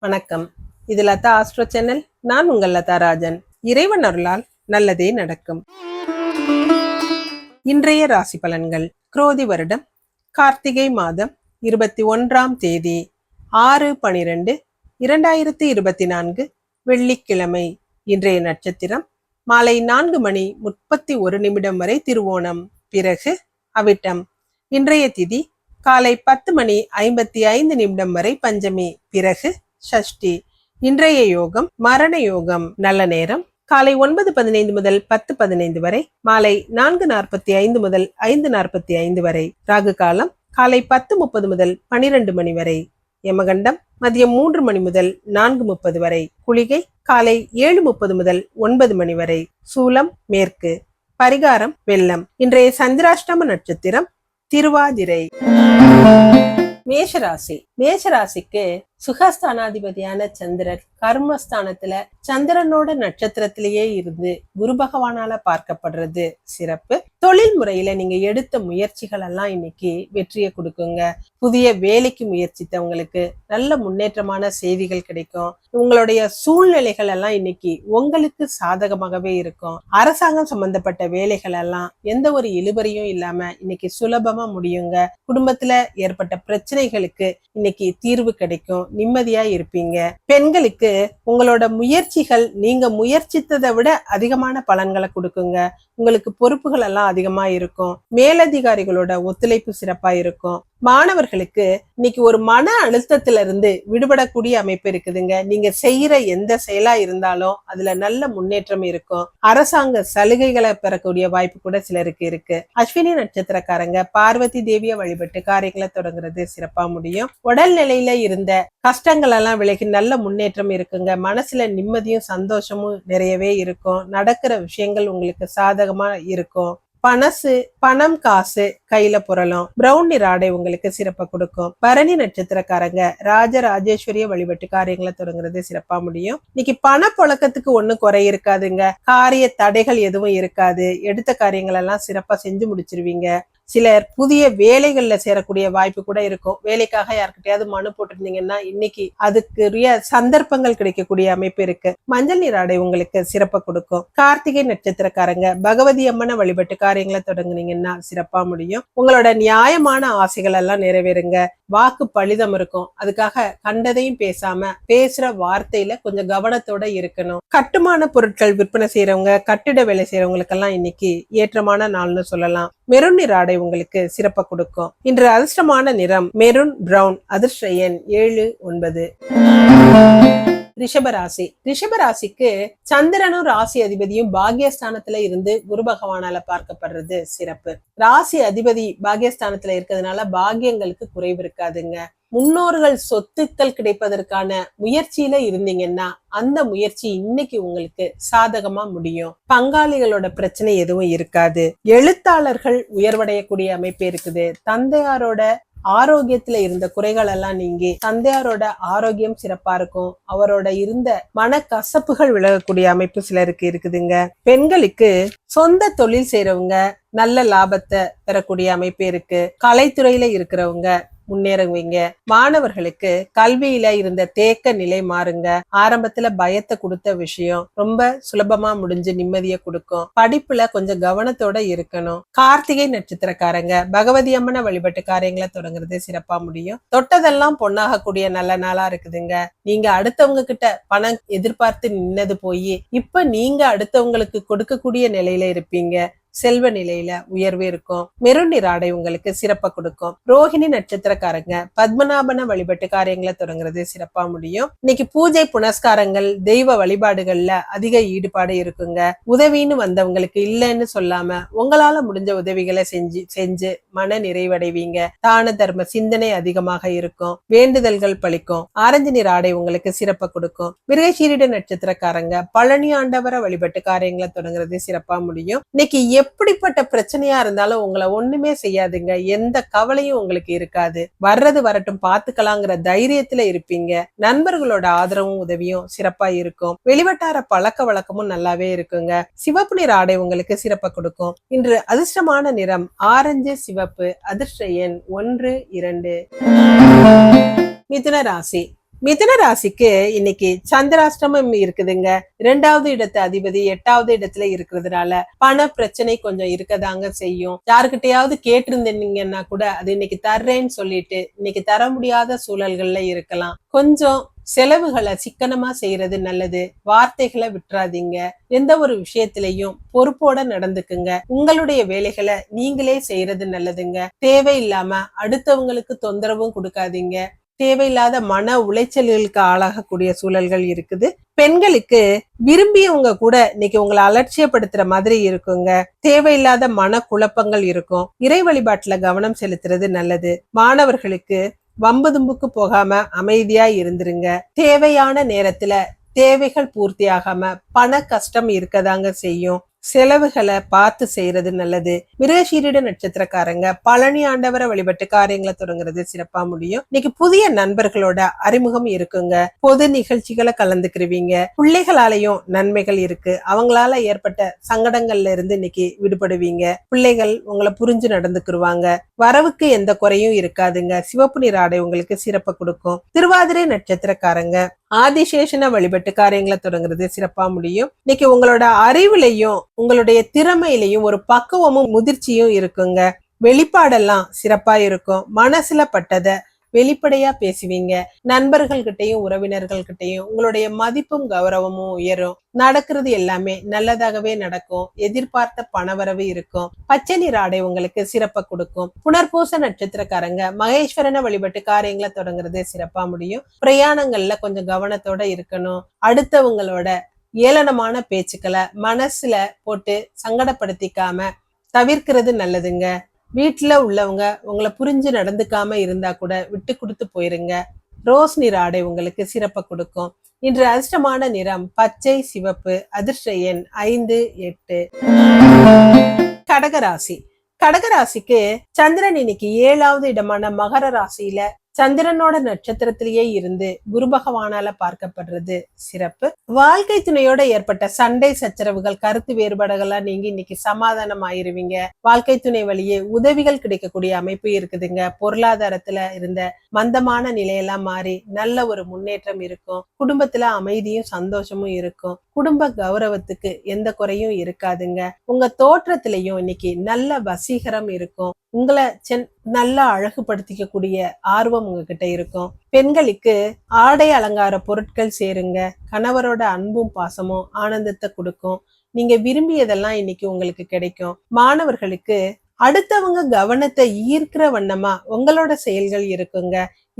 வணக்கம். இது Latha astro channel. நான் உங்கள் லதா ராஜன். இறைவன் அருளால் நல்லதே நடக்கும். இன்றைய ராசி பலன்கள். குரோதி வருடம் கார்த்திகை மாதம் இருபத்தி ஒன்றாம் தேதி ஆறு பனிரெண்டு இரண்டாயிரத்தி இருபத்தி நான்கு வெள்ளிக்கிழமை. இன்றைய நட்சத்திரம் மாலை நான்கு மணி முப்பத்தி ஒரு நிமிடம் வரை திருவோணம். பிறகு அவிட்டம். இன்றைய திதி காலை பத்து மணி ஐம்பத்தி ஐந்து நிமிடம் வரை பஞ்சமி. பிறகு ஷஷ்டி இன்றைய யோகம் மரண யோகம். நல்ல நேரம். காலை ஒன்பது பதினைந்து முதல் பத்து பதினைந்து வரை மாலை நான்கு நாற்பத்தி ஐந்து முதல் ஐந்து நாற்பத்தி ஐந்து வரை. ராகு காலம் காலை பத்து முப்பது முதல் பனிரெண்டு மணி வரை. யமகண்டம் மதியம் மூன்று மணி முதல் நான்கு முப்பது வரை. குளிகை காலை ஏழு முப்பது முதல் ஒன்பது மணி வரை. சூலம் மேற்கு. பரிகாரம் வெள்ளம். இன்றைய சந்திராஷ்டம நட்சத்திரம் திருவாதிரை. மேஷராசி மேஷராசிக்கு சுகஸ்தானாதிபதியான சந்திரன் கர்மஸ்தானத்துல சந்திரனோட நட்சத்திரத்திலேயே இருந்து குரு பகவானால பார்க்கப்படுறது சிறப்பு. தொழில் முறையில நீங்க எடுத்த முயற்சிகள் எல்லாம் இன்னைக்கு வெற்றியை கொடுக்குங்க. புதிய வேலைக்கு முயற்சித்தவங்களுக்கு நல்ல முன்னேற்றமான செய்திகள் கிடைக்கும். உங்களுடைய சூழ்நிலைகள் எல்லாம் இன்னைக்கு உங்களுக்கு சாதகமாகவே இருக்கும். அரசாங்கம் சம்பந்தப்பட்ட வேலைகள் எல்லாம் எந்த ஒரு இழுபறியும் இல்லாம இன்னைக்கு சுலபமா முடியுங்க. குடும்பத்துல ஏற்பட்ட பிரச்சனைகளுக்கு இன்னைக்கு தீர்வு கிடைக்கும். நிம்மதியா இருப்பீங்க. பெண்களுக்கு உங்களோட முயற்சிகள் நீங்க முயற்சித்ததை விட அதிகமான பலன்களை கொடுக்குங்க. உங்களுக்கு பொறுப்புகள் எல்லாம் அதிகமா இருக்கும். மேலதிகாரிகளோட ஒத்துழைப்பு சிறப்பா இருக்கும். மாணவர்களுக்கு இன்னைக்கு ஒரு மன அழுத்தத்துல இருந்து விடுபடக்கூடிய அமைப்பு இருக்குதுங்க. நீங்க செய்யற எந்த செயலா இருந்தாலும் அதுல நல்ல முன்னேற்றம் இருக்கும். அரசாங்க சலுகைகளை பெறக்கூடிய வாய்ப்பு கூட சிலருக்கு இருக்கு. அஸ்வினி நட்சத்திரக்காரங்க பார்வதி தேவிய வழிபட்டு காரியங்களை தொடங்குறது சிறப்பா முடியும். உடல் நிலையில இருந்த கஷ்டங்கள் எல்லாம் விலகி நல்ல முன்னேற்றம் இருக்குங்க. மனசுல நிம்மதியும் சந்தோஷமும் நிறையவே இருக்கும். நடக்கிற விஷயங்கள் உங்களுக்கு சாதகமா இருக்கும். பணசு பணம் காசு கையில புரளும் பிரவுன் நிற ஆடை உங்களுக்கு சிறப்பை கொடுக்கும். பரணி நட்சத்திரக்காரங்க ராஜ ராஜேஸ்வரிய வழிபட்டு காரியங்களை தொடங்குறது சிறப்பா முடியும். இன்னைக்கு பண புழக்கத்துக்கு ஒன்னும் குறை இருக்காதுங்க. காரிய தடைகள் எதுவும் இருக்காது. எடுத்த காரியங்கள் எல்லாம் சிறப்பா செஞ்சு முடிச்சிருவீங்க. சிலர் புதிய வேலைகள்ல சேரக்கூடிய வாய்ப்பு கூட இருக்கும். வேலைக்காக யாருக்கிட்டையாவது மனு போட்டிருந்தீங்கன்னா இன்னைக்கு அதுக்குரிய சந்தர்ப்பங்கள் கிடைக்கக்கூடிய அமைப்பு இருக்கு. மஞ்சள் நீர் ஆடை உங்களுக்கு சிறப்பை கொடுக்கும். கார்த்திகை நட்சத்திரக்காரங்க பகவதி அம்மனை வழிபட்டு காரியங்களை தொடங்குனீங்கன்னா சிறப்பா முடியும். உங்களோட நியாயமான ஆசைகள் எல்லாம் நிறைவேறுங்க. வாக்கு பலிதம் இருக்கும். அதுக்காக கண்டதையும் பேசாம பேசுற வார்த்தையில கொஞ்சம் கவனத்தோட இருக்கணும். கட்டுமான பொருட்கள் விற்பனை செய்யறவங்க கட்டிட வேலை செய்யறவங்களுக்கெல்லாம் இன்னைக்கு ஏற்றமான நாள்னு சொல்லலாம். மெருன் நிற ஆடை உங்களுக்கு சிறப்ப கொடுக்கும். இன்று அதிர்ஷ்டமான நிறம் மெருன் பிரவுன். அதிர்ஷ்ட எண் ஏழு ஒன்பது. ரிஷபராசி ரிஷபராசிக்கு சந்திரனும் ராசி அதிபதியும் பாகியஸ்தானத்துல இருந்து குரு பகவானால பார்க்கப்படுறது சிறப்பு. ராசி அதிபதி பாகியஸ்தானத்துல இருக்கிறதுனால பாகியங்களுக்கு குறைவு இருக்காதுங்க. முன்னோர்கள் சொத்துக்கள் கிடைப்பதற்கான முயற்சியில இருந்தீங்கன்னா அந்த முயற்சி இன்னைக்கு உங்களுக்கு சாதகமா முடியும். பங்காளிகளோட பிரச்சனை எதுவும் இருக்காது. எழுத்தாளர்கள் உயர்வடையக்கூடிய அமைப்பு இருக்குது. தந்தையாரோட ஆரோக்கியத்துல இருந்த குறைகள் எல்லாம் நீங்கி தந்தையாரோட ஆரோக்கியம் சிறப்பா இருக்கும். அவரோட இருந்த மன கசப்புகள் விலகக்கூடிய அமைப்பு சிலருக்கு இருக்குதுங்க. பெண்களுக்கு சொந்த தொழில் செய்யறவங்க நல்ல லாபத்தை பெறக்கூடிய அமைப்பு இருக்கு. கலைத்துறையில இருக்கிறவங்க முன்னேறுவீங்க. மாணவர்களுக்கு கல்வியில இருந்த தேக்க நிலை மாறுங்க. ஆரம்பத்துல பயத்தை கொடுத்த விஷயம் ரொம்ப சுலபமா முடிஞ்சு நிம்மதியை கொடுக்கும். படிப்புல கொஞ்சம் கவனத்தோட இருக்கணும். கார்த்திகை நட்சத்திரக்காரங்க. பகவதி அம்மனை வழிபட்டு காரியங்களை தொடங்குறது சிறப்பா முடியும். தொட்டதெல்லாம் பொண்ணாகக்கூடிய நல்ல நாளா இருக்குதுங்க. நீங்க அடுத்தவங்க கிட்ட பணம் எதிர்பார்த்து நின்னது போய் இப்ப நீங்க அடுத்தவங்களுக்கு கொடுக்கக்கூடிய நிலையில இருப்பீங்க. செல்வ நிலையில உயர்வு இருக்கும். மெருன் நிற ஆடை உங்களுக்கு சிறப்பை கொடுக்கும். ரோஹிணி நட்சத்திரக்காரங்க பத்மநாபன வழிபட்டு காரியங்களை தொடங்குறது சிறப்பா முடியும். இன்னைக்கு பூஜை புனஸ்காரங்கள் தெய்வ வழிபாடுகள்ல அதிக ஈடுபாடு இருக்குங்க. உதவின்னு வந்தவங்களுக்கு இல்லைன்னு சொல்லாம உங்களால முடிஞ்ச உதவிகளை செஞ்சு செஞ்சு மன நிறைவடைவீங்க. தான தர்ம சிந்தனை அதிகமாக இருக்கும். வேண்டுதல்கள் பழிக்கும். ஆரஞ்சு நிற ஆடை உங்களுக்கு சிறப்பை கொடுக்கும். மிருகசீரிட நட்சத்திரக்காரங்க பழனி ஆண்டவரை வழிபட்டு காரியங்களை தொடங்குறது சிறப்பா முடியும். இன்னைக்கு எப்படிப்பட்ட பிரச்சனையா இருந்தாலும் உங்களை ஒண்ணுமே செய்யாதுங்க. எந்த கவலையும் உங்களுக்கு இருக்காது. வர்றது வரட்டும் பாத்துக்கலாங்கிற தைரியத்துல இருப்பீங்க. நண்பர்களோட ஆதரவும் உதவியும் சிறப்பா இருக்கும். வெளிவட்டார பழக்க வழக்கமும் நல்லாவே இருக்குங்க. சிவப்பு நிற ஆடை உங்களுக்கு சிறப்பை கொடுக்கும். இன்று அதிர்ஷ்டமான நிறம் ஆரஞ்சு சிவப்பு அதிர்ஷ்ட எண் ஒன்று இரண்டு. மிதுன ராசி. மிதன ராசிக்கு இன்னைக்கு சந்திராஷ்டமம் இருக்குதுங்க. இரண்டாவது இடத்து அதிபதி எட்டாவது இடத்துல இருக்கிறதுனால பண பிரச்சனை கொஞ்சம் இருக்கதாங்க செய்யும். யாருக்கிட்டையாவது கேட்டிருந்தீங்கன்னா கூட அது இன்னைக்கு தர்றேன்னு சொல்லிட்டு இன்னைக்கு தர முடியாத சூழல்கள்ல இருக்கலாம். கொஞ்சம் செலவுகளை சிக்கனமா செய்யறது நல்லது. வார்த்தைகளை விட்டுறாதீங்க. எந்த ஒரு விஷயத்திலையும் பொறுப்போட நடந்துக்குங்க. உங்களுடைய வேலைகளை நீங்களே செய்யறது நல்லதுங்க. தேவையில்லாம அடுத்தவங்களுக்கு தொந்தரவும் கொடுக்காதீங்க. தேவையில்லாத மன உளைச்சல்களுக்கு ஆளாகக்கூடிய சூழல்கள் இருக்குது. பெண்களுக்கு விரும்பியவங்க கூட இன்னைக்கு உங்களை அலட்சியப்படுத்துற மாதிரி இருக்குங்க. தேவையில்லாத மன குழப்பங்கள் இருக்கும். இறை வழிபாட்டுல கவனம் செலுத்துறது நல்லது. மாணவர்களுக்கு வம்பு தும்புக்கு போகாம அமைதியா இருந்துருங்க. தேவையான நேரத்துல தேவைகள் பூர்த்தி ஆகாம பண கஷ்டம் இருக்கதாங்க செய்யும். செலவுகளை பார்த்து செய்யறது நல்லது. மிருகசீரிட நட்சத்திரக்காரங்க பழனி ஆண்டவரை வழிபட்டு காரியங்களை தொடங்குறது சிறப்பா முடியும். இன்னைக்கு புதிய நண்பர்களோட அறிமுகம் இருக்குங்க. பொது நிகழ்ச்சிகளை கலந்துக்கிருவீங்க. பிள்ளைகளாலையும் நன்மைகள் இருக்கு. அவங்களால ஏற்பட்ட சங்கடங்கள்ல இருந்து இன்னைக்கு விடுபடுவீங்க. பிள்ளைகள் உங்களை புரிஞ்சு நடந்துக்கிடுவாங்க வரவுக்கு எந்த குறையும் இருக்காதுங்க. சிவப்பு நீர் ஆடை உங்களுக்கு சிறப்பை கொடுக்கும். திருவாதிரை நட்சத்திரக்காரங்க ஆதிசேஷனை வழிபட்டு காரியங்களை தொடங்குறது சிறப்பா முடியும். இன்னைக்கு உங்களோட அறிவுலையும் உங்களுடைய திறமையிலையும் ஒரு பக்குவமும் முதிர்ச்சியும் இருக்குங்க. வெளிப்பாடெல்லாம் சிறப்பா இருக்கும். மனசுல பட்டத வெளிப்படையா பேசுவீங்க. நண்பர்கள் கிட்டையும் உறவினர்கள் கிட்டையும் உங்களுடைய மதிப்பும் கௌரவமும் உயரும். நடக்கிறது எல்லாமே நல்லதாகவே நடக்கும். எதிர்பார்த்த பணவரவு இருக்கும். பச்சை நீர் ஆடை உங்களுக்கு சிறப்பை கொடுக்கும். புனர்பூச நட்சத்திரக்காரங்க மகேஸ்வரனை வழிபட்டு காரியங்களை தொடங்குறதே சிறப்பா முடியும். பிரயாணங்கள்ல கொஞ்சம் கவனத்தோட இருக்கணும். அடுத்தவங்களோட ஏளனமான பேச்சுக்களை மனசுல போட்டு சங்கடப்படுத்திக்காம தவிர்க்கிறது நல்லதுங்க. வீட்டுல உள்ளவங்க உங்களை புரிஞ்சு நடந்துக்காம இருந்தா கூட விட்டு கொடுத்து போயிருங்க. ரோஸ் நிற ஆடை உங்களுக்கு சிறப்பை கொடுக்கும். இன்று அதிர்ஷ்டமான நிறம் பச்சை சிவப்பு அதிர்ஷ்ட எண் ஐந்து எட்டு. கடகராசி. கடகராசிக்கு சந்திரன் இன்னைக்கு ஏழாவது இடமான மகர ராசியில சந்திரனோட நட்சத்திரத்திலேயே இருந்து குரு பகவானால பார்க்கப்படுறது சிறப்பு. வாழ்க்கை துணையோட ஏற்பட்ட சண்டை சச்சரவுகள் கருத்து வேறுபாடுகள்லாம் நீங்க இன்னைக்கு சமாதானம் ஆயிருவீங்க வாழ்க்கை துணை வழியே உதவிகள் கிடைக்கக்கூடிய அமைப்பு இருக்குதுங்க. பொருளாதாரத்துல இருந்த மந்தமான நிலையெல்லாம் மாறி நல்ல ஒரு முன்னேற்றம் இருக்கும். குடும்பத்துல அமைதியும் சந்தோஷமும் இருக்கும். குடும்ப கௌரவத்துக்கு எந்த குறையும் இருக்காதுங்க. உங்க தோற்றத்திலையும் இன்னைக்கு நல்ல வசீகரம் இருக்கும். உங்களை சென் நல்லா அழகுபடுத்திக்கக்கூடிய ஆர்வம் உங்ககிட்ட இருக்கும். பெண்களுக்கு ஆடை அலங்கார பொருட்கள் சேருங்க. கணவரோட அன்பும் பாசமும் ஆனந்தத்தை கொடுக்கும். நீங்க விரும்பியதெல்லாம் இன்னைக்கு உங்களுக்கு கிடைக்கும். மாணவர்களுக்கு அடுத்தவங்க கவனத்தை ஈர்க்கிற வண்ணமா உங்களோட செயல்கள் இருக்குங்க.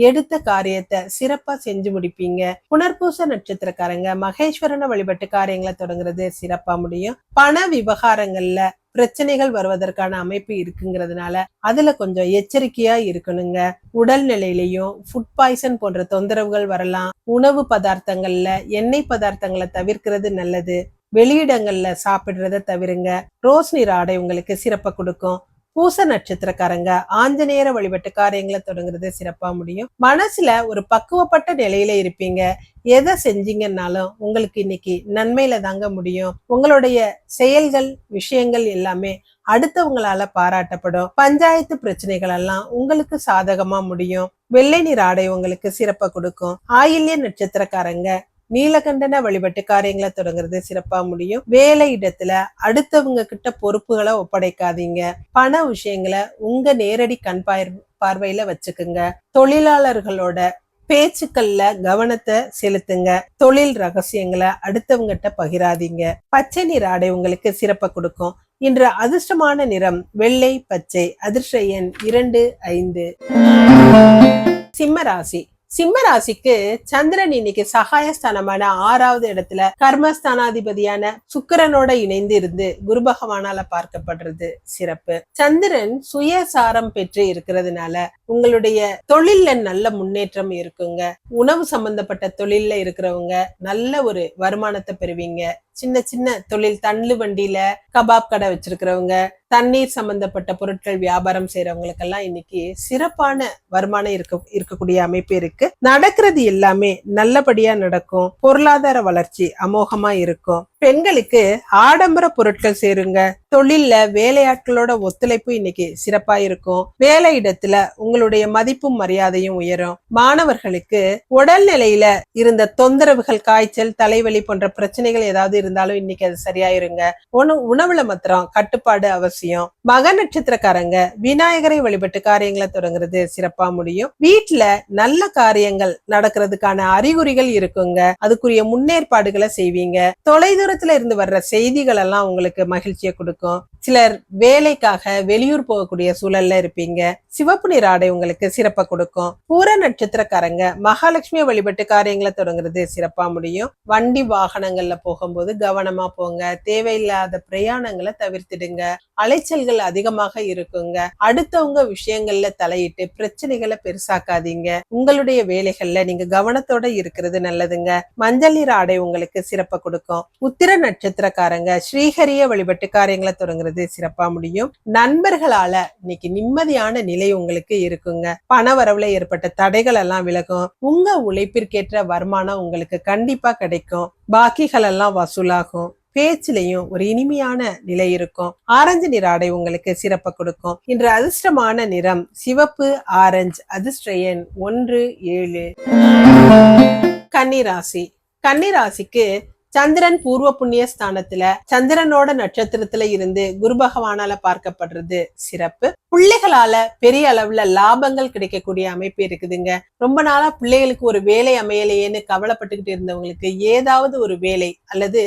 எடுத்த காரியத்தை சிறப்பா செஞ்சு முடிப்பீங்க. புனர்பூச நட்சத்திரக்காரங்க மகேஸ்வரனை வழிபட்டு காரியங்களை தொடங்குறது சிறப்பா முடியும். பண விவகாரங்கள்ல பிரச்சனைகள் வருவதற்கான அமைப்பு இருக்குங்கிறதுனால அதுல கொஞ்சம் எச்சரிக்கையா இருக்கணுங்க. உடல்நிலையிலையும் ஃபுட் பாய்சன் போன்ற தொந்தரவுகள் வரலாம். உணவு பதார்த்தங்கள்ல எண்ணெய் பதார்த்தங்களை தவிர்க்கிறது நல்லது. வெளியிடங்கள்ல சாப்பிடுறத தவிருங்க. ரோஸ் நீர் ஆடை உங்களுக்கு சிறப்பை கொடுக்கும். பூச நட்சத்திரக்காரங்க. ஆஞ்சநேயர வழிபட்டு காரியங்களை தொடங்குறது சிறப்பா முடியும். மனசுல ஒரு பக்குவப்பட்ட நிலையில இருப்பீங்க. எதை செஞ்சீங்கன்னாலும் உங்களுக்கு இன்னைக்கு நன்மையில தாங்க முடியும். உங்களுடைய செயல்கள் விஷயங்கள் எல்லாமே அடுத்தவங்களால பாராட்டப்படும். பஞ்சாயத்து பிரச்சனைகள் எல்லாம் உங்களுக்கு சாதகமா முடியும். வெள்ளை நீர் ஆடை உங்களுக்கு சிறப்பை கொடுக்கும். ஆயில்ய நட்சத்திரக்காரங்க நீலகண்டன வழிபட்டு காரியங்களை தொடங்குறது சிறப்பா முடியும். வேலை இடத்துல அடுத்தவங்க கிட்ட பொறுப்புகளை ஒப்படைக்காதீங்க. பண விஷயங்களை உங்க நேரடி கண் பார்வையில வச்சுக்குங்க. தொழிலாளர்களோட பேச்சுக்கள்ல கவனத்தை செலுத்துங்க. தொழில் ரகசியங்களை அடுத்தவங்கிட்ட பகிராதீங்க. பச்சை நிற ஆடை உங்களுக்கு சிறப்பை கொடுக்கும். இன்று அதிர்ஷ்டமான நிறம் வெள்ளை பச்சை அதிர்ஷ்ட எண் இரண்டு ஐந்து. சிம்ம ராசி. சிம்மராசிக்கு சந்திரன் இன்னைக்கு சகாயஸ்தானமான ஆறாவது இடத்துல கர்மஸ்தானாதிபதியான சுக்கரனோட இணைந்து இருந்து குரு பகவானால பார்க்கப்படுறது சிறப்பு. சந்திரன் சுயசாரம் பெற்று இருக்கிறதுனால உங்களுடைய தொழில்ல நல்ல முன்னேற்றம் இருக்குங்க. உணவு சம்பந்தப்பட்ட தொழில்ல இருக்கிறவங்க நல்ல ஒரு வருமானத்தை பெறுவீங்க. சின்ன சின்ன தொழில் தள்ளு வண்டியில கபாப் கடை வச்சிருக்கிறவங்க தண்ணீர் சம்பந்தப்பட்ட பொருட்கள் வியாபாரம் செய்யறவங்களுக்கெல்லாம் இன்னைக்கு சிறப்பான வருமானம் இருக்க இருக்கக்கூடிய அமைப்பு இருக்கு. நடக்கிறது எல்லாமே நல்லபடியா நடக்கும். பொருளாதார வளர்ச்சி அமோகமா இருக்கும். பெண்களுக்கு ஆடம்பர பொருட்கள் சேருங்க. தொழில்ல வேலையாட்களோட ஒத்துழைப்பு இன்னைக்கு சிறப்பா இருக்கும். வேலை இடத்துல உங்களுடைய மதிப்பும் மரியாதையும் உயரும். மாணவர்களுக்கு உடல்நிலையில இருந்த தொந்தரவுகள் காய்ச்சல் தலைவலி போன்ற பிரச்சனைகள் ஏதாவது இருந்தாலும் இன்னைக்கு அது சரியாயிருங்க. உணவு உணவுல மாத்திரம் கட்டுப்பாடு அவசியம். மக நட்சத்திரக்காரங்க விநாயகரை வழிபட்டு காரியங்களை தொடங்குறது சிறப்பா முடியும். வீட்டுல நல்ல காரியங்கள் நடக்கிறதுக்கான அறிகுறிகள் இருக்குங்க. அதுக்குரிய முன்னேற்பாடுகளை செய்வீங்க. தொலைதூரத்துல இருந்து வர்ற செய்திகள் எல்லாம் உங்களுக்கு மகிழ்ச்சியை கொடுக்கும். சிலர் வேலைக்காக வெளியூர் போகக்கூடிய சூழல்ல இருப்பீங்க. சிவப்பு நிற ஆடை உங்களுக்கு சிறப்பா கொடுக்கும். பூர நட்சத்திரக்காரங்க மகாலட்சுமியை வழிபட்டு காரியங்களை தொடங்குறது சிறப்பா முடியும். வண்டி வாகனங்கள்ல போகும்போது கவனமா போங்க. தேவையில்லாத பிரயாணங்களை தவிர்த்திடுங்க. அலைச்சல்கள் அதிகமாக இருக்குங்க. அடுத்தவங்க விஷயங்கள்ல தலையிட்டு பிரச்சனைகளை பெருசாக்காதீங்க. உங்களுடைய வேலைகள்ல நீங்க கவனத்தோட இருக்கிறது நல்லதுங்க. மஞ்சள் நிற ஆடை உங்களுக்கு சிறப்பா கொடுக்கும். உத்திர நட்சத்திரக்காரங்க ஸ்ரீஹரிய வழிபட்டு காரியங்களை தொடங்குறது சிறப்பா முடியும். நண்பர்களால இன்னைக்கு நிம்மதியான நிலை உங்களுக்கு இருக்குங்க. பண வரவுல ஏற்பட்ட தடைகள் எல்லாம் விலகும். உங்க உழைப்பிற்கேற்ற வருமானம் உங்களுக்கு கண்டிப்பா கிடைக்கும். பாக்கிகள் எல்லாம் வசூலாகும். பேச்சிலையும் ஒரு இனிமையான நிலை இருக்கும். ஆரஞ்சு நிற ஆடை உங்களுக்கு சிறப்பை கொடுக்கும். இன்று அதிர்ஷ்டமான நிறம் சிவப்பு ஆரஞ்சு அதிர்ஷ்ட எண் ஒன்று ஏழு. கன்னிராசி. கன்னிராசிக்கு சந்திரன் பூர்வ புண்ணிய ஸ்தானத்துல சந்திரனோட நட்சத்திரத்துல இருந்து குரு பகவானால பார்க்கப்படுறது சிறப்பு. பிள்ளைகளால பெரிய அளவுல லாபங்கள் கிடைக்கக்கூடிய அமைப்பு இருக்குதுங்க. ரொம்ப நாளா பிள்ளைகளுக்கு ஒரு வேலை அமையலையேன்னு கவலைப்பட்டுக்கிட்டு இருந்தவங்களுக்கு ஏதாவது ஒரு வேலை அல்லது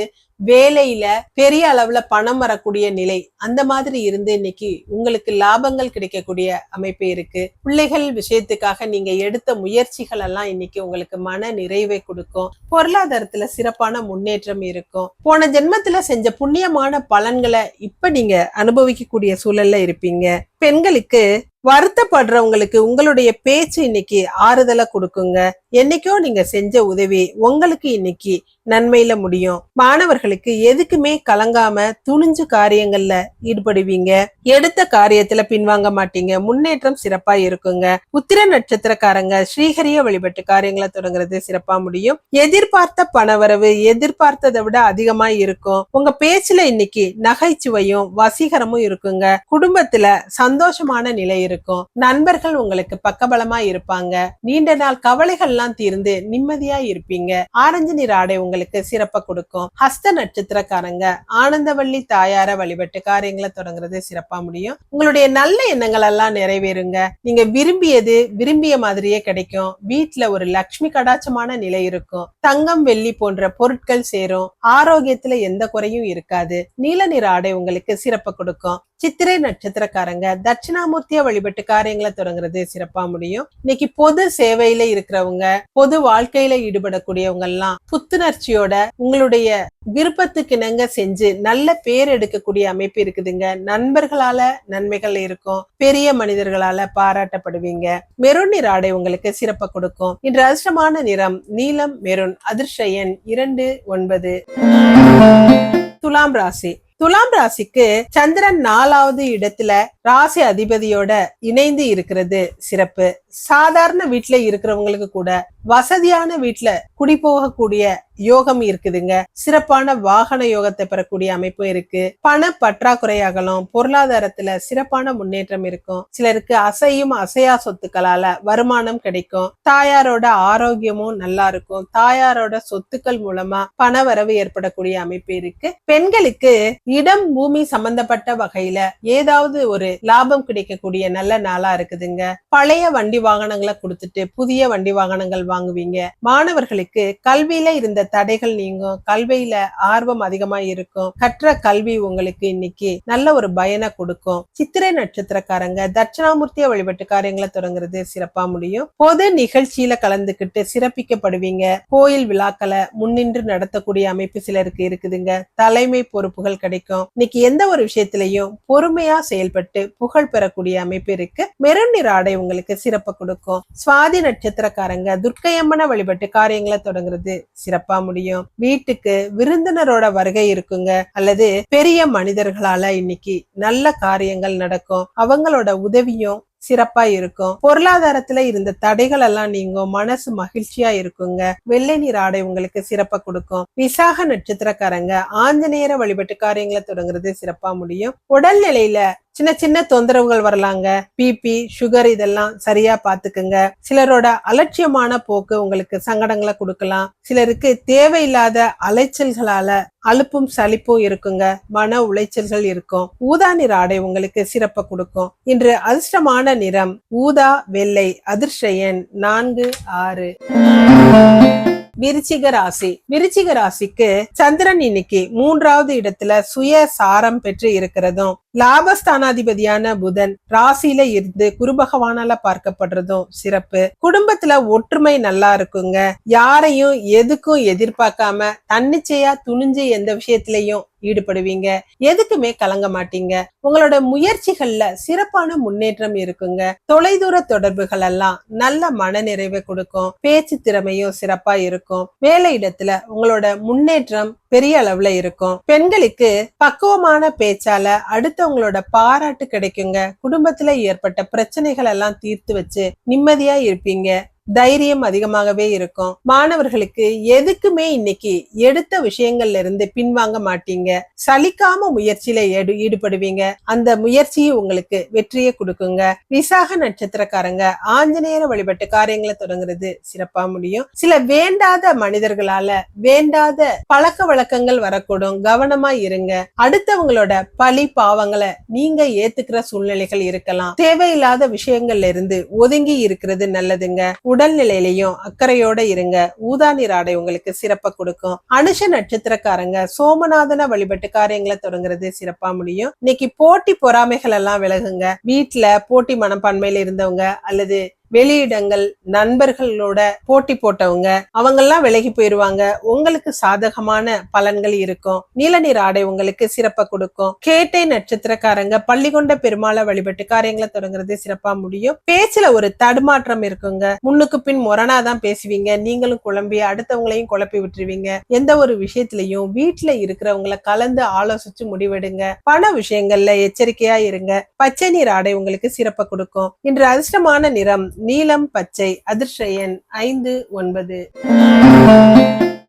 வேலையில பெரிய அளவுல பணம் வரக்கூடிய நிலை அந்த மாதிரி இருந்து இன்னைக்கு உங்களுக்கு லாபங்கள் கிடைக்கக்கூடிய அமைப்பு இருக்கு. பிள்ளைகள் விஷயத்துக்காக நீங்க எடுத்த முயற்சிகள் எல்லாம் இன்னைக்கு உங்களுக்கு மன நிறைவை கொடுக்கும். பொருளாதாரத்துல சிறப்பான முன்னேற்றம் இருக்கும். போன ஜென்மத்துல செஞ்ச புண்ணியமான பலன்களை இப்ப நீங்க அனுபவிக்கக்கூடிய சூழல்ல இருப்பீங்க. பெண்களுக்கு வருத்தப்படுறவங்களுக்கு உங்களுடைய பேச்சு இன்னைக்கு ஆறுதலை கொடுக்குங்க. என்னைக்கோ நீங்க செஞ்ச உதவி உங்களுக்கு இன்னைக்கு நன்மையில முடியும். மாணவர்களுக்கு எதுக்குமே கலங்காம துணிஞ்சு காரியங்கள்ல ஈடுபடுவீங்க. எடுத்த காரியத்துல பின்வாங்க மாட்டீங்க. முன்னேற்றம் சிறப்பா இருக்குங்க. உத்திர நட்சத்திரக்காரங்க ஸ்ரீஹரிய வழிபட்டு காரியங்களை தொடங்குறது சிறப்பா முடியும். எதிர்பார்த்த பணவரவு எதிர்பார்த்ததை விட அதிகமா இருக்கும். உங்க பேச்சுல இன்னைக்கு நகைச்சுவையும் வசீகரமும் இருக்குங்க. குடும்பத்துல சந்தோஷமான நிலை இருக்கும். நண்பர்கள் உங்களுக்கு பக்கபலமா இருப்பாங்க. நீண்ட நாள் கவலைகள் எல்லாம் தீர்ந்து நிம்மதியா இருப்பீங்க. ஆரஞ்சு நிற ஆடை உங்களுக்கு சிறப்பை கொடுக்கும். ஹஸ்த நட்சத்திரக்காரங்க ஆனந்தவள்ளி தாயார வழிபட்டு காரியங்களை தொடங்குறது சிறப்பா முடியும். உங்களுடைய நல்ல எண்ணங்கள் எல்லாம் நிறைவேறுங்க. நீங்க விரும்பியது விரும்பிய மாதிரியே கிடைக்கும். வீட்ல ஒரு லக்ஷ்மி கடாச்சமான நிலை இருக்கும். தங்கம் வெள்ளி போன்ற பொருட்கள் சேரும். ஆரோக்கியத்துல எந்த குறையும் இருக்காது. நீல நிற ஆடை உங்களுக்கு சிறப்பை கொடுக்கும். சித்திரை நட்சத்திரக்காரங்க தட்சிணாமூர்த்தியா வழிபட்டு காரியங்களை தொடங்குறது சிறப்பா முடியும். இன்னைக்கு பொது சேவையில இருக்கிறவங்க பொது வாழ்க்கையில ஈடுபடக்கூடியவங்க எல்லாம் புத்துணர்ச்சியோட உங்களுடைய விருப்பத்துக்கு இணங்க செஞ்சு நல்ல பேர் எடுக்கக்கூடிய அமைப்பு இருக்குதுங்க. நண்பர்களால நன்மைகள் இருக்கும். பெரிய மனிதர்களால பாராட்டப்படுவீங்க. மெருன் நிற ஆடை உங்களுக்கு சிறப்பை கொடுக்கும். இன்று அதிர்ஷ்டமான நிறம் நீலம் மெருன் அதிர்ஷயன் இரண்டு ஒன்பது. துலாம் ராசி. துலாம் ராசிக்கு சந்திரன் நாலாவது இடத்துல ராசி அதிபதியோட இணைந்து இருக்கிறது சிறப்பு. சாதாரண வீட்டுல இருக்கிறவங்களுக்கு கூட வசதியான வீட்டுல குடி போகக்கூடிய யோகம் இருக்குதுங்க. சிறப்பான வாகன யோகத்தை பெறக்கூடிய அமைப்பு இருக்கு. பண பற்றாக்குறையாகலாம் பொருளாதாரத்துல சிறப்பான முன்னேற்றம் இருக்கும். சிலருக்கு அசையும் அசையா சொத்துக்களால வருமானம் கிடைக்கும். தாயாரோட ஆரோக்கியமும் நல்லா இருக்கும். தாயாரோட சொத்துக்கள் மூலமா பண வரவு ஏற்படக்கூடிய அமைப்பு இருக்கு. பெண்களுக்கு இடம் பூமி சம்பந்தப்பட்ட வகையில ஏதாவது ஒரு லாபம் கிடைக்கக்கூடிய நல்ல நாளா இருக்குதுங்க. பழைய வண்டி வாகனங்களை கொடுத்துட்டு புதிய வண்டி வாகனங்கள் வாங்குவீங்க. மாணவர்களுக்கு கல்வியில இருந்த தடைகள் நீங்கும். கல்வியில ஆர்வம் அதிகமா இருக்கும். கற்ற கல்வி உங்களுக்கு இன்னைக்கு நல்ல ஒரு பயனை கொடுக்கும். சித்திரை நட்சத்திரக்காரங்க தட்சிணாமூர்த்திய வழிபட்டு காரியங்களை தொடங்குறது சிறப்பா முடியும். பொது நிகழ்ச்சியில கலந்துகிட்டு சிறப்பிக்கப்படுவீங்க. கோயில் விழாக்களை முன்னின்று நடத்தக்கூடிய அமைப்பு சிலருக்கு இருக்குதுங்க. தலைமை பொறுப்புகள் கிடைக்கும். இன்னைக்கு எந்த ஒரு விஷயத்திலையும் பொறுமையா செயல்பட்டு புகழ் பெறக்கூடிய அமைப்பு இருக்கு. மெருன் நிற ஆடை உங்களுக்கு சிறப்பு கொடுக்கும். சுவாதி நட்சத்திரக்காரங்க துர்க்கையம்மனை வழிபட்டு காரியங்களை தொடங்குறது சிறப்பா முடியும். வீட்டுக்கு விருந்தினரோட வருகை இருக்குங்க. அல்லது பெரிய மனிதர்களால இன்னைக்கு நல்ல காரியங்கள் நடக்கும். அவங்களோட உதவியும் சிறப்பா இருக்கும். பொருளாதாரத்துல இருந்த தடைகள் எல்லாம் நீங்கும். மனசு மகிழ்ச்சியா இருக்குங்க. வெள்ளை நீர் ஆடை உங்களுக்கு சிறப்பா கொடுக்கும். விசாக நட்சத்திரக்காரங்க ஆஞ்சநேயர வழிபட்டு காரியங்களை தொடங்குறது சிறப்பா முடியும். உடல்நிலையில சின்ன சின்ன தொந்தரவுகள் வரலாங்க. பிபி சுகர் இதெல்லாம் சரியா பாத்துக்குங்க. சிலரோட அலட்சியமான போக்கு உங்களுக்கு சங்கடங்களை கொடுக்கலாம். சிலருக்கு தேவையில்லாத அலைச்சல்களால அலுப்பும் சலிப்பும் இருக்குங்க. மன உளைச்சல்கள் இருக்கும். ஊதா நிற ஆடை உங்களுக்கு சிறப்பை கொடுக்கும். இன்று அதிர்ஷ்டமான நிறம் ஊதா வெள்ளை அதிர்ஷ்ட எண் நான்கு ஆறு. விருச்சிக ராசி. விருச்சிக ராசிக்கு சந்திரன் இன்னைக்கு மூன்றாவது இடத்துல சுய சாரம் பெற்று இருக்கிறதும் லாபஸ்தானாதிபதியான புதன் ராசியில இருந்து குரு பகவானால பார்க்கப்படுறதும் சிறப்பு. குடும்பத்துல ஒற்றுமை நல்லா இருக்குங்க. யாரையும் எதுக்கும் எதிர்பார்க்காம தன்னிச்சையா துணிஞ்சு எந்த விஷயத்திலையும் ஈடுபடுவீங்க. எதுக்குமே கலங்க மாட்டீங்க. உங்களோட முயற்சிகள்ல சிறப்பான முன்னேற்றம் இருக்குங்க. தொலைதூர தொடர்புகள் எல்லாம் நல்ல மனநிறைவை கொடுக்கும். பேச்சு திறமையும் சிறப்பா இருக்கும். வேலை இடத்துல உங்களோட முன்னேற்றம் பெரிய அளவுல இருக்கும். பெண்களுக்கு பக்குவமான பேச்சால அடுத்தவங்களோட பாராட்டு கிடைக்குங்க. குடும்பத்துல ஏற்பட்ட பிரச்சனைகள் எல்லாம் தீர்த்து வச்சு நிம்மதியா இருப்பீங்க. தைரியம் அதிகமாகவே இருக்கும். மாணவர்களுக்கு எதுக்குமே இன்னைக்கு எடுத்த விஷயங்கள்ல இருந்து பின்வாங்க மாட்டீங்க. சலிக்காம முயற்சியில ஈடுபடுவீங்க. அந்த முயற்சி உங்களுக்கு வெற்றியை கொடுக்குங்க. விசாக நட்சத்திரக்காரங்க ஆஞ்சநேயர வழிபட்டு காரியங்களை தொடங்குறது சிறப்பா முடியும். சில வேண்டாத மனிதர்களால வேண்டாத பழக்க வழக்கங்கள் வரக்கூடும். கவனமா இருங்க. அடுத்தவங்களோட பழி பாவங்களை நீங்க ஏத்துக்கிற சூழ்நிலைகள் இருக்கலாம். தேவையில்லாத விஷயங்கள்ல இருந்து ஒதுங்கி இருக்கிறது நல்லதுங்க. உடல்நிலையிலையும் அக்கறையோட இருங்க. ஊதா நீர் ஆடை உங்களுக்கு சிறப்பை கொடுக்கும். அனுஷ நட்சத்திரக்காரங்க சோமநாதன வழிபட்டு காரியங்களை தொடங்குறது சிறப்பா முடியும். இன்னைக்கு போட்டி பொறாமைகள் எல்லாம் விலகுங்க. வீட்டுல போட்டி மனப்பான்மையில இருந்தவங்க அல்லது வெளியிடங்கள் நண்பர்களோட போட்டி போட்டவங்க அவங்கெல்லாம் விலகி போயிருவாங்க. உங்களுக்கு சாதகமான பலன்கள் இருக்கும். நீல நீர் ஆடை உங்களுக்கு சிறப்பை கொடுக்கும். கேட்டை நட்சத்திரக்காரங்க பள்ளிகொண்ட பெருமாளை வழிபட்டு காரியங்களை தொடங்குறது சிறப்பா முடியும். பேச்சுல ஒரு தடுமாற்றம் இருக்குங்க. முன்னுக்கு பின் முரணாதான் பேசுவீங்க. நீங்களும் குழம்பி அடுத்தவங்களையும் குழப்பி விட்டுருவீங்க. எந்த ஒரு விஷயத்திலையும் வீட்டுல இருக்கிறவங்கள கலந்து ஆலோசிச்சு முடிவெடுங்க. பண விஷயங்கள்ல எச்சரிக்கையா இருங்க. பச்சை நீர் ஆடை உங்களுக்கு சிறப்பை கொடுக்கும். இன்று அதிர்ஷ்டமான நிறம் நீலம் பச்சை அதிர்ஷயன் ஐந்து ஒன்பது.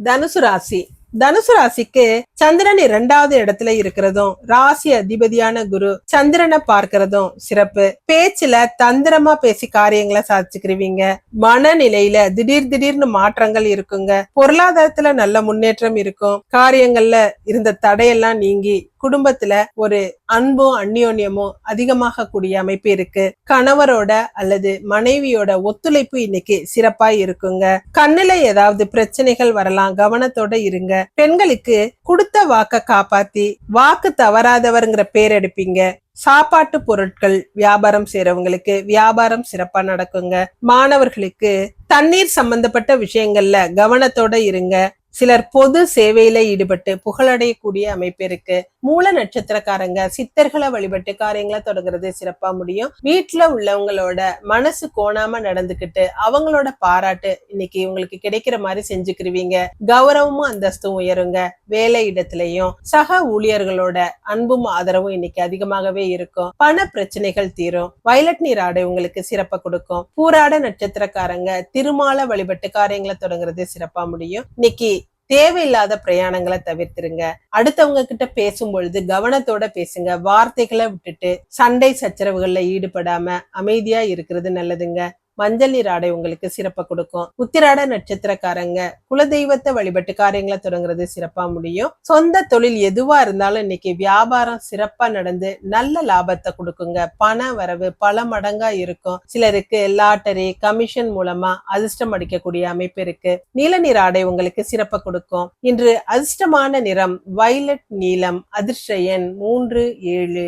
தனுசு ராசி. தனுசு ராசிக்கு சந்திரன் இரண்டாவது இடத்துல இருக்கிறதும் ராசி அதிபதியான குரு சந்திரனை பார்க்கிறதும் சிறப்பு. பேச்சுல தந்திரமா பேசி காரியங்களை சாதிச்சுக்கிருவீங்க. மனநிலையில திடீர் திடீர்னு மாற்றங்கள் இருக்குங்க. பொருளாதாரத்துல நல்ல முன்னேற்றம் இருக்கும். காரியங்கள்ல இருந்த தடையெல்லாம் நீங்கி குடும்பத்துல ஒரு அன்பும் அந்யோன்யமும் அதிகமாக கூடிய அமைப்பு இருக்கு. கணவரோட அல்லது மனைவியோட ஒத்துழைப்பு இன்னைக்கு சிறப்பா இருக்குங்க. கண்ணுல ஏதாவது பிரச்சனைகள் வரலாம் கவனத்தோட இருங்க. பெண்களுக்கு கொடுத்த வாக்க காப்பாத்தி வாக்கு தவறாதவர்ங்கிற பேர் எடுப்பீங்க. சாப்பாட்டு பொருட்கள் வியாபாரம் செய்யறவங்களுக்கு வியாபாரம் சிறப்பா நடக்குங்க. மாணவர்களுக்கு தண்ணீர் சம்பந்தப்பட்ட விஷயங்கள்ல கவனத்தோட இருங்க. சிலர் பொது சேவையில ஈடுபட்டு புகழடையக்கூடிய அமைப்பு இருக்கு. மூல நட்சத்திரக்காரங்க சித்தர்களை வழிபட்டு காரியங்களை தொடங்குறது சிறப்பா முடியும். வீட்டுல உள்ளவங்களோட மனசு கோணாம நடந்துக்கிட்டு அவங்களோட பாராட்டு இன்னைக்கு உங்களுக்கு கிடைக்கிற மாதிரி செஞ்சுக்கிருவீங்க. கௌரவமும் அந்தஸ்தும் உயருங்க. வேலை இடத்துலயும் சக ஊழியர்களோட அன்பும் ஆதரவும் இன்னைக்கு அதிகமாகவே இருக்கும். பண பிரச்சனைகள் தீரும். வயலட் நீர் ஆடை உங்களுக்கு சிறப்பா கொடுக்கும். பூராட நட்சத்திரக்காரங்க திருமால வழிபட்டு காரியங்களை தொடங்குறது சிறப்பா முடியும். இன்னைக்கு தேவையில்லாத பிரயாணங்களை தவிர்த்துருங்க. அடுத்தவங்க கிட்ட பேசும் பொழுது கவனத்தோட பேசுங்க. வார்த்தைகளை விட்டுட்டு சண்டை சச்சரவுகள்ல ஈடுபடாம அமைதியா இருக்கிறது நல்லதுங்க. மஞ்சள் நீர் ஆடை உங்களுக்கு சிறப்பை கொடுக்கும். உத்திராட நட்சத்திரக்காரங்க குலதெய்வத்தை வழிபட்டு காரியங்களை தொடங்குறது சிறப்பா முடியும். சொந்த தொழில் எதுவா இருந்தாலும் இன்னைக்கு வியாபாரம் சிறப்பா நடந்து நல்ல லாபத்தை கொடுக்குங்க. பண வரவு பல மடங்கா இருக்கும். சிலருக்கு லாட்டரி கமிஷன் மூலமா அதிர்ஷ்டம் அடிக்கக்கூடிய அமைப்பு இருக்கு. நீல நீர் ஆடை உங்களுக்கு சிறப்பை கொடுக்கும். இன்று அதிர்ஷ்டமான நிறம் வைலட் நீலம் அதிர்ஷ்ட எண் மூன்று ஏழு.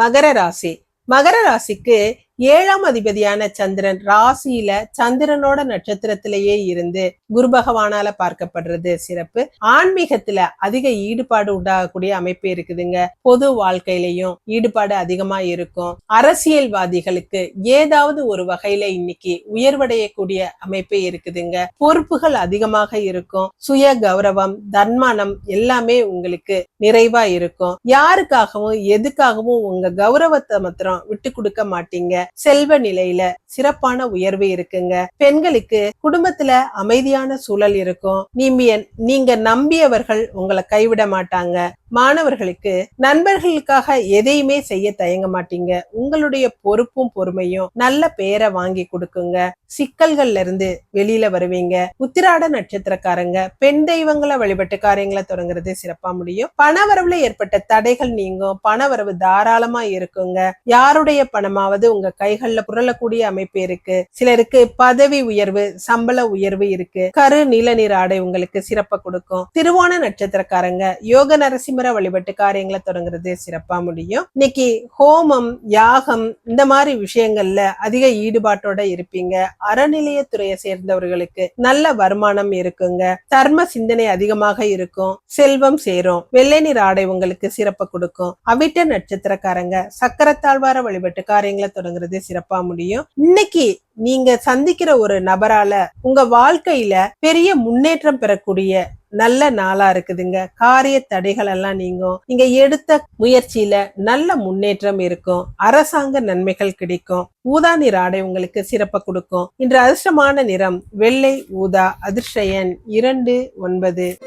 மகர ராசி. மகர ராசிக்கு ஏழாம் அதிபதியான சந்திரன் ராசியில சந்திரனோட நட்சத்திரத்திலேயே இருந்து குரு பகவானால பார்க்கப்படுறது சிறப்பு. ஆன்மீகத்துல அதிக ஈடுபாடு உண்டாகக்கூடிய அமைப்பு இருக்குதுங்க. பொது வாழ்க்கையிலையும் ஈடுபாடு அதிகமா இருக்கும். அரசியல்வாதிகளுக்கு ஏதாவது ஒரு வகையில இன்னைக்கு உயர்வடையக்கூடிய அமைப்பு இருக்குதுங்க. பொறுப்புகள் அதிகமாக இருக்கும். சுய கௌரவம் தன்மானம் எல்லாமே உங்களுக்கு நிறைவா இருக்கும். யாருக்காகவும் எதுக்காகவும் உங்க கௌரவத்தை மாத்திரம் விட்டு கொடுக்க மாட்டீங்க. செல்வ நிலையில சிறப்பான உயர்வு இருக்குங்க. பெண்களுக்கு குடும்பத்துல அமைதியான சூழல் இருக்கும். நீங்க நீங்க நம்பியவர்கள் உங்களை கைவிட மாட்டாங்க. மாணவர்களுக்கு நண்பர்களுக்காக எதையுமே செய்ய தயங்க மாட்டீங்க. உங்களுடைய பொறுப்பும் பொறுமையும் நல்ல பெயரை வாங்கி கொடுக்குங்க. சிக்கல்கள்ல இருந்து வெளியில வருவீங்க. உத்திராட நட்சத்திரக்காரங்க பெண் தெய்வங்களை வழிபட்டு காரியங்களை தொடங்குறது சிறப்பா முடியும். பணவரவுல ஏற்பட்ட தடைகள் நீங்கும். பணவரவு தாராளமா இருக்குங்க. யாருடைய பணமாவது உங்க கைகள்ல புரளக்கூடிய அமைப்பு இருக்கு. சிலருக்கு பதவி உயர்வு சம்பள உயர்வு இருக்கு. கரு நீல நீர் ஆடை உங்களுக்கு சிறப்பை கொடுக்கும். திருவோண நட்சத்திரக்காரங்க யோக நரசிம்ம நரசிம்மர வழிபட்டு காரியங்களை தொடங்குறது சிறப்பா முடியும். இன்னைக்கு ஹோமம் யாகம் இந்த மாதிரி விஷயங்கள்ல அதிக ஈடுபாட்டோட இருப்பீங்க. அறநிலையத்துறையை சேர்ந்தவர்களுக்கு நல்ல வருமானம் இருக்குங்க. தர்ம சிந்தனை அதிகமாக இருக்கும். செல்வம் சேரும். வெள்ளை நீர் ஆடை உங்களுக்கு சிறப்பை கொடுக்கும். அவிட்ட நட்சத்திரக்காரங்க சக்கரத்தாழ்வார வழிபட்டு காரியங்களை தொடங்குறது சிறப்பா முடியும். இன்னைக்கு நீங்க சந்திக்கிற ஒரு நபரால உங்க வாழ்க்கையில பெரிய முன்னேற்றம் பெறக்கூடிய நல்ல நாளா இருக்குதுங்க. காரிய தடைகள் எல்லாம் நீங்கும். நீங்க எடுத்த முயற்சியில நல்ல முன்னேற்றம் இருக்கும். அரசாங்க நன்மைகள் கிடைக்கும். ஊதா நிற ஆடை உங்களுக்கு சிறப்பை கொடுக்கும். இன்று அதிர்ஷ்டமான நிறம் வெள்ளை ஊதா அதிர்ஷ்டயன். இரண்டு ஒன்பது.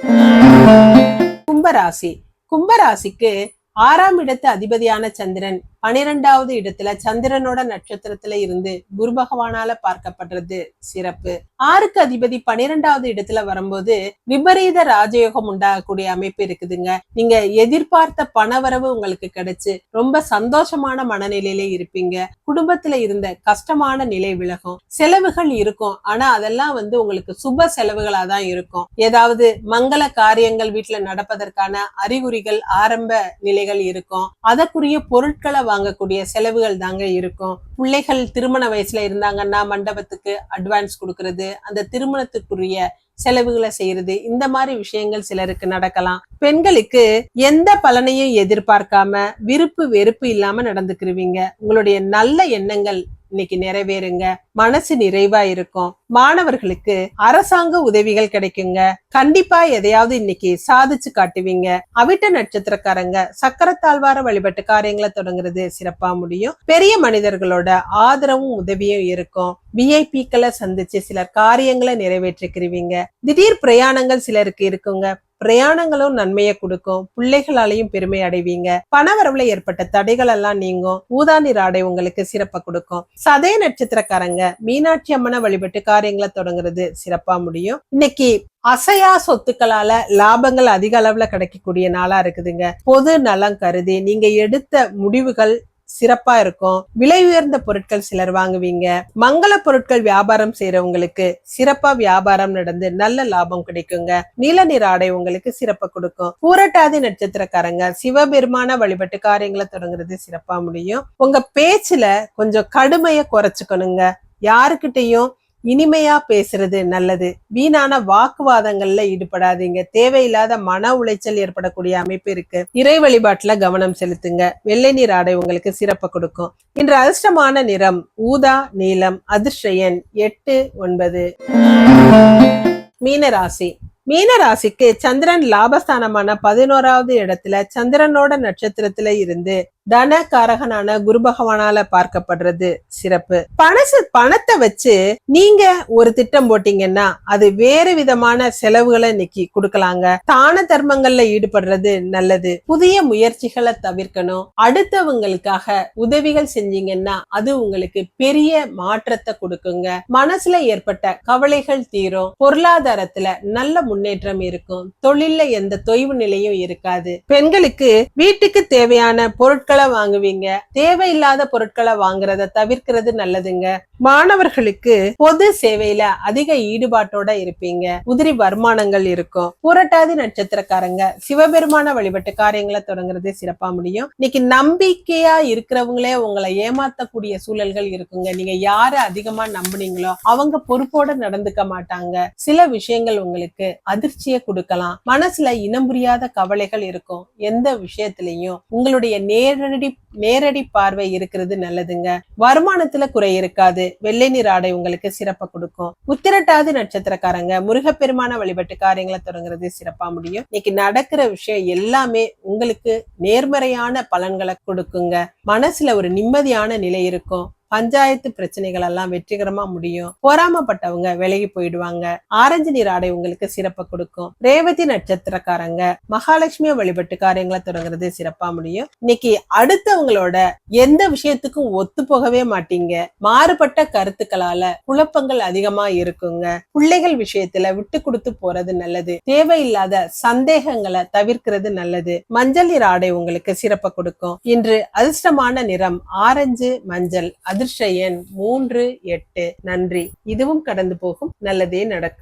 கும்பராசி. கும்பராசிக்கு ஆறாம் இடத்து அதிபதியான சந்திரன் பனிரெண்டாவது இடத்துல சந்திரனோட நட்சத்திரத்துல இருந்து குரு பகவானால பார்க்கப்படுறது சிறப்பு. ஆறுக்கு அதிபதி பனிரெண்டாவது இடத்துல வரும்போது விபரீத ராஜயோகம் உண்டாகக்கூடிய அமைப்பு இருக்குதுங்க. நீங்க எதிர்பார்த்த பணவரவு உங்களுக்கு கிடைச்சு ரொம்ப சந்தோஷமான மனநிலையில இருப்பீங்க. குடும்பத்துல இருந்த கஷ்டமான நிலை விலகும். செலவுகள் இருக்கும். ஆனா அதெல்லாம் வந்து உங்களுக்கு சுப செலவுகளா தான் இருக்கும். ஏதாவது மங்கள காரியங்கள் வீட்டுல நடப்பதற்கான அறிகுறிகள் ஆரம்ப நிலைகள் இருக்கும். அதற்குரிய பொருட்களை வாங்கக்கூடிய செலவுகள் தாங்க இருக்கும். பிள்ளைகள் திருமண வயசுல இருந்தாங்கன்னா மண்டபத்துக்கு அட்வான்ஸ் கொடுக்கறது அந்த திருமணத்துக்குரிய செலவுகளை செய்யறது இந்த மாதிரி விஷயங்கள் சிலருக்கு நடக்கலாம். பெண்களுக்கு எந்த பலனையும் எதிர்பார்க்காம விருப்பு வெறுப்பு இல்லாம நடந்துக்கிருவீங்க. உங்களுடைய நல்ல எண்ணங்கள் இன்னைக்கு நிறைவேறுங்க. மனசு நிறைவா இருக்கும். மாணவர்களுக்கு அரசாங்க உதவிகள் கிடைக்குங்க. கண்டிப்பா எதையாவது இன்னைக்கு சாதிச்சு காட்டுவீங்க. அவிட்ட நட்சத்திரக்காரங்க சக்கரத்தாழ்வார வழிபட்டு காரியங்களை தொடங்குறது சிறப்பா முடியும். பெரிய மனிதர்களோட ஆதரவும் உதவியும் இருக்கும். விஐபிக்களை சந்திச்சு சிலர் காரியங்களை நிறைவேற்றிக்கிறீங்க திடீர் பிரயாணங்கள் சிலருக்கு இருக்குங்க. பிரயாணங்களும் நன்மையை கொடுக்கும். பிள்ளைகளாலையும் பெருமை அடைவீங்க. பணவரவுல ஏற்பட்ட தடைகள் எல்லாம் நீங்கும் ஊதாநீர் ஆடை உங்களுக்கு சிறப்பை கொடுக்கும். சதய நட்சத்திரக்காரங்க மீனாட்சி அம்மனை வழிபட்டு காரியங்களை தொடங்குறது சிறப்பா முடியும். இன்னைக்கு அசையா சொத்துக்களால லாபங்கள் அதிக அளவுல கிடைக்கக்கூடிய நாளா இருக்குதுங்க. பொது நலம் கருதி நீங்க எடுத்த முடிவுகள் சிறப்பா இருக்கும். விலை உயர்ந்த பொருட்கள் சிலர் வாங்குவீங்க. மங்கள பொருட்கள் வியாபாரம் செய்யறவங்களுக்கு சிறப்பா வியாபாரம் நடந்து நல்ல லாபம் கிடைக்குங்க. நீல நிற ஆடை உங்களுக்கு சிறப்பை கொடுக்கும். பூரட்டாதி நட்சத்திரக்காரங்க சிவபெருமான வழிபட்டு காரியங்களை தொடங்குறது சிறப்பா முடியும். உங்க பேச்சுல கொஞ்சம் கடுமைய குறைச்சுக்கணுங்க. யாருக்கிட்டையும் இனிமையா பேசுறது நல்லது. வீணான வாக்குவாதங்கள்ல ஈடுபடாதீங்க. தேவையில்லாத மன உளைச்சல் ஏற்படக்கூடிய அமைப்பு இருக்கு. இறை வழிபாட்டுல கவனம் செலுத்துங்க. வெள்ளை நீர் ஆடை உங்களுக்கு சிறப்பு கொடுக்கும். இன்று அதிர்ஷ்டமான நிறம் ஊதா நீலம் அதிர்ஷயன் எட்டு ஒன்பது. மீனராசி. மீனராசிக்கு சந்திரன் லாபஸ்தானமான பதினோராவது இடத்துல சந்திரனோட நட்சத்திரத்துல இருந்து தன குரு பகவானால பார்க்கப்படுறது சிறப்பு. பணசு பணத்தை வச்சு நீங்க ஒரு திட்டம் போட்டீங்கன்னா அது வேறு விதமான செலவுகளை இன்னைக்கு கொடுக்கலாங்க. தான தர்மங்கள்ல ஈடுபடுறது நல்லது. புதிய முயற்சிகளை தவிர்க்கணும். அடுத்தவங்களுக்காக உதவிகள் செஞ்சீங்கன்னா அது உங்களுக்கு பெரிய மாற்றத்தை கொடுக்குங்க. மனசுல ஏற்பட்ட கவலைகள் தீரும். பொருளாதாரத்துல நல்ல முன்னேற்றம் இருக்கும். தொழில்ல எந்த தொய்வு நிலையும் இருக்காது. பெண்களுக்கு வீட்டுக்கு தேவையான பொருட்கள் பொருட்களை வாங்குவீங்க. தேவையில்லாத பொருட்களை வாங்குறத தவிர்க்கிறது நல்லதுங்க. மாணவர்களுக்கு பொது சேவையில அதிக ஈடுபாட்டோட இருப்பீங்க. உதிரி வருமானங்கள் இருக்கும். புரட்டாதி நட்சத்திரக்காரங்க சிவபெருமான வழிபட்டு காரியங்களை தொடங்குறது சிறப்பா முடியும். இன்னைக்கு நம்பிக்கையா இருக்கிறவங்களே உங்களை ஏமாத்தக்கூடிய சூழல்கள் இருக்குங்க. நீங்க யார அதிகமா நம்புனீங்களோ அவங்க பொறுப்போட நடந்துக்க மாட்டாங்க. சில விஷயங்கள் உங்களுக்கு அதிர்ச்சியை கொடுக்கலாம். மனசுல இனம் புரியாத கவலைகள் இருக்கும். எந்த விஷயத்திலையும் உங்களுடைய நேரடி நேரடி பார்வை இருக்கிறது நல்லதுங்க. வருமானத்துல குறை இருக்காது. வெள்ளை நீர் ஆடை உங்களுக்கு சிறப்பை கொடுக்கும். உத்திரட்டாதி நட்சத்திரக்காரங்க முருகப்பெருமான வழிபட்டு காரியங்களை தொடங்குறது சிறப்பா முடியும். இன்னைக்கு நடக்கிற விஷயம் எல்லாமே உங்களுக்கு நேர்மறையான பலன்களை கொடுக்குங்க. மனசுல ஒரு நிம்மதியான நிலை இருக்கும். பஞ்சாயத்து பிரச்சனைகள் எல்லாம் வெற்றிகரமா முடியும். பொறாமப்பட்டவங்க விலகி போயிடுவாங்க. ஆரஞ்சு நீர் ஆடை உங்களுக்கு சிறப்பை கொடுக்கும். ரேவதி நட்சத்திரக்காரங்க மகாலட்சுமியை வழிபட்டு காரியங்களை தொடங்குறது சிறப்பா முடியும். இன்னைக்கு அடுத்தவங்களோட எந்த விஷயத்துக்கும் ஒத்து போகவே மாட்டீங்க. மாறுபட்ட கருத்துக்களால குழப்பங்கள் அதிகமா இருக்குங்க. பிள்ளைகள் விஷயத்துல விட்டு கொடுத்து போறது நல்லது. தேவையில்லாத சந்தேகங்களை தவிர்க்கிறது நல்லது. மஞ்சள் நீர் ஆடை உங்களுக்கு சிறப்பை கொடுக்கும். இன்று அதிர்ஷ்டமான நிறம் ஆரஞ்சு மஞ்சள். அதிர்ஷ்ட எண் மூன்று எட்டு. நன்றி. இதுவும் கடந்து போகும். நல்லதே நடக்கும்.